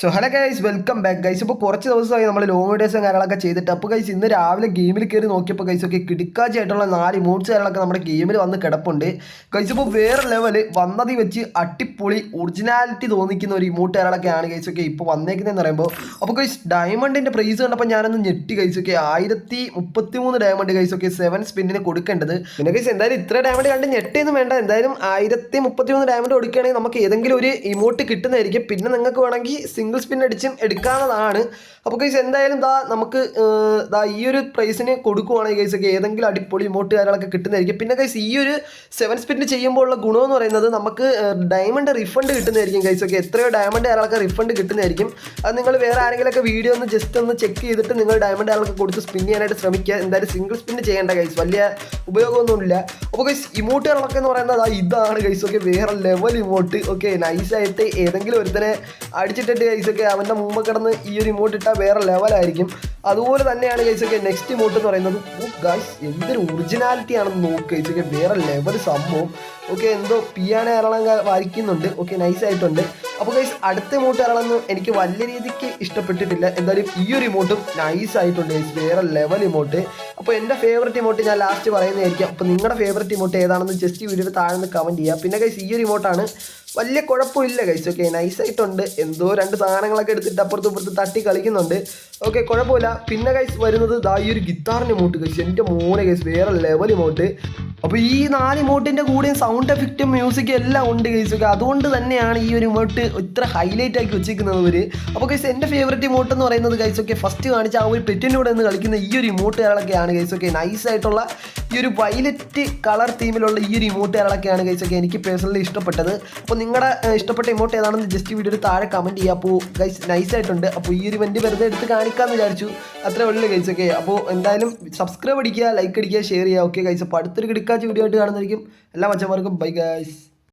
So hello guys welcome back guys ഇപ്പോൾ കുറച്ച് ദിവസമായി നമ്മൾ ലോങ് വീഡിയോസും കാര്യങ്ങളൊക്കെ ചെയ്തിട്ട്. അപ്പോൾ ഗൈസ് ഇന്ന് രാവിലെ ഗെയിമിൽ കയറി നോക്കിയപ്പോൾ ഗൈസ് ഒക്കെ കിടക്കാച്ചായിട്ടുള്ള നാല് ഇമോട്ട്സ് കാര്യങ്ങളൊക്കെ നമ്മുടെ ഗെയിമിൽ വന്ന് കിടപ്പുണ്ട്. ഗൈസ് ഇപ്പോൾ വേറെ ലെവൽ വന്നതി വെച്ച് അട്ടിപ്പൊളി ഒറിജിനാലിറ്റി തോന്നിക്കുന്ന ഒരു ഇമോട്ട് കാര്യങ്ങളൊക്കെയാണ് ഗൈസ് ഒക്കെ ഇപ്പോൾ വന്നേക്കുന്നതെന്ന് പറയുമ്പോൾ അപ്പോൾ ഗൈസ് ഡയമണ്ടിന്റെ പ്രൈസ് കണ്ടപ്പോൾ ഞാനൊന്ന് ഞെട്ടി ഗൈസ് ഒക്കെ ആയിരത്തി മുപ്പത്തി മൂന്ന് ഡയമണ്ട് ഗൈസ് ഒക്കെ സെവൻ സ്പിന്നിന് കൊടുക്കേണ്ടത്. പിന്നെ ഗൈസ് എന്തായാലും ഇത്ര ഡയമണ്ട് കണ്ട് ഞെട്ടിയൊന്നും വേണ്ട. എന്തായാലും ആയിരത്തി മുപ്പത്തി മൂന്ന് ഡയമണ്ട് കൊടുക്കുകയാണെങ്കിൽ നമുക്ക് ഏതെങ്കിലും ഒരു ഇമോട്ട് കിട്ടുന്നതായിരിക്കും. പിന്നെ നിങ്ങൾക്ക് വേണമെങ്കിൽ സിംഗിൾ സ്പിൻ അടിച്ചും എടുക്കാവുന്നതാണ്. അപ്പോൾ ഗൈസ് എന്തായാലും ദാ നമുക്ക് ദാ ഈ ഒരു പ്രൈസിന് കൊടുക്കുവാണെങ്കിൽ ഗൈസ് ഒക്കെ ഏതെങ്കിലും അടിപൊളി ഇമോട്ട് കാര്യങ്ങളൊക്കെ കിട്ടുന്നതായിരിക്കും. പിന്നെ ഗൈസ് ഈ ഒരു സെവൻ സ്പിന്നിന് ചെയ്യുമ്പോൾ ഉള്ള എന്ന് പറയുന്നത് നമുക്ക് ഡയമണ്ട് റിഫണ്ട് കിട്ടുന്നതായിരിക്കും ഗൈസ് ഒക്കെ. എത്രയോ ഡയമണ്ട് കാര്യങ്ങളൊക്കെ റിഫണ്ട് കിട്ടുന്നതായിരിക്കും. അത് നിങ്ങൾ വേറെ ആരെങ്കിലുമൊക്കെ വീഡിയോ ഒന്ന് ജസ്റ്റ് ഒന്ന് ചെക്ക് ചെയ്തിട്ട് നിങ്ങൾ ഡയമണ്ട് കാര്യങ്ങളൊക്കെ കൊടുത്ത് സ്പിൻ ചെയ്യാനായിട്ട് ശ്രമിക്കുക. എന്തായാലും സിംഗിൾ സ്പിൻ ചെയ്യേണ്ട ഗൈസ് വലിയ ഉപയോഗമൊന്നുമില്ല അപ്പോൾ ഗൈസ് ഇമോട്ടുകളൊക്കെ എന്ന് പറയുന്നത് ഇതാണ് ഗൈസ് ഒക്കെ. വേറെ ലെവൽ ഇമോട്ട് ഓക്കെ നൈസായിട്ട് ഏതെങ്കിലും ഒരുത്തനെ അടിച്ചിട്ടിട്ട് ഗൈസ് ഒക്കെ അവന്റെ മുമ്പ് കിടന്ന് ഈ ഒരു ഇമോട്ട് ഇട്ടാൽ വേറെ ലെവലായിരിക്കും അതുപോലെ തന്നെയാണ് ഗൈസൊക്കെ നെക്സ്റ്റ് ഇമോട്ട് എന്ന് പറയുന്നത്. ഗൈസ് എന്തൊരു ഒറിജിനാലിറ്റി ആണെന്ന് നോക്ക് ഗൈസൊക്കെ വേറെ ലെവൽ സംഭവം. ഓക്കെ എന്തോ പിയാനെ ഇറളം വായിക്കുന്നുണ്ട്. ഓക്കെ നൈസായിട്ടുണ്ട് അപ്പോൾ ഗൈസ് അടുത്ത ഇമോട്ട് ഇറളം എനിക്ക് വലിയ രീതിക്ക് ഇഷ്ടപ്പെട്ടിട്ടില്ല. എന്തായാലും ഈ ഒരു ഇമോട്ടും നൈസായിട്ടുണ്ട് ഗൈസ് വേറെ ലെവൽ ഇമോട്ട് അപ്പോൾ എന്റെ ഫേവററ്റ് ഇമോട്ട് ഞാൻ ലാസ്റ്റ് പറയുന്നതായിരിക്കും. അപ്പോൾ നിങ്ങളുടെ ഫേവററ്റ് ഇമോട്ട് ഏതാണെന്ന് ജസ്റ്റ് ഈ വീഡിയോയിൽ താഴെ നിന്ന് കമന്റ് ചെയ്യുക പിന്നെ ഗൈസ് ഈ ഒരു ഇമോട്ടാണ് വലിയ കുഴപ്പമില്ല ഗൈസ് ഓക്കെ നൈസായിട്ടുണ്ട് എന്തോ രണ്ട് സാധനങ്ങളൊക്കെ എടുത്തിട്ട് അപ്പുറത്തും ഇപ്പുറത്ത് തട്ടി കളിക്കുന്നുണ്ട്. ഓക്കെ കുഴപ്പമില്ല. പിന്നെ ഗൈസ് വരുന്നത് ദാ ഈ ഒരു ഗിത്താറിന്റെ ഇമോട്ട് ഗൈസ് എന്റെ മോനെ ഗൈസ് വേറെ ലെവൽ ഇമോട്ട് അപ്പോൾ ഈ നാല് ഇമോട്ടിന്റെ കൂടെയും സൗണ്ട് എഫക്റ്റും മ്യൂസിക്കും എല്ലാം ഉണ്ട് ഗൈസ് ഒക്കെ അതുകൊണ്ട് തന്നെയാണ് ഈ ഒരു ഇമോട്ട് ഇത്ര ഹൈലൈറ്റ് ആക്കി വെച്ചിരിക്കുന്നത് ഒരു അപ്പോൾ ഗൈസ് എന്റെ ഫേവററ്റ് ഇമോട്ട് എന്ന് പറയുന്നത് ഗൈസ് ഒക്കെ ഫസ്റ്റ് കാണിച്ച ആ ഒരു പെറ്റിന്റെ കൂടെ നിന്ന് കളിക്കുന്ന ഈ ഒരു ഇമോട്ടുകളൊക്കെയാണ് ഗൈസ് ഒക്കെ നൈസ് ആയിട്ടുള്ള ഈ ഒരു വയലറ്റ് കളർ തീമിലുള്ള ഈ ഒരു ഇമോട്ടുകളൊക്കെയാണ് ഗൈസ് ഒക്കെ എനിക്ക് പേഴ്സണലി ഇഷ്ടപ്പെട്ടത്. അപ്പോൾ നിങ്ങളുടെ ഇഷ്ടപ്പെട്ട ഇമോട്ട് ഏതാണെന്ന് ജസ്റ്റ് വീഡിയോയിൽ താഴെ കമന്റ് ചെയ്യുക അപ്പോൾ ഗൈസ് നൈസ് ആയിട്ടുണ്ട്. അപ്പോൾ ഈ ഒരു ഇവന്റ് വെറുതെ എടുത്ത് കാണിക്കാമെന്ന് വിചാരിച്ചു. അത്രേ ഉള്ളൂ ഗൈസ് ഒക്കെ. അപ്പോൾ എന്തായാലും സബ്സ്ക്രൈബ് അടിക്കുക ലൈക്ക് അടിക്കുക ഷെയർ ചെയ്യുക. ഓക്കെ ഗൈസ് അപ്പോൾ അടുത്തൊരു കിടക്കാച്ച വീഡിയോ ആയിട്ട് കാണുന്നതായിരിക്കും. എല്ലാ മച്ചന്മാർക്കും ബൈ ഗൈസ്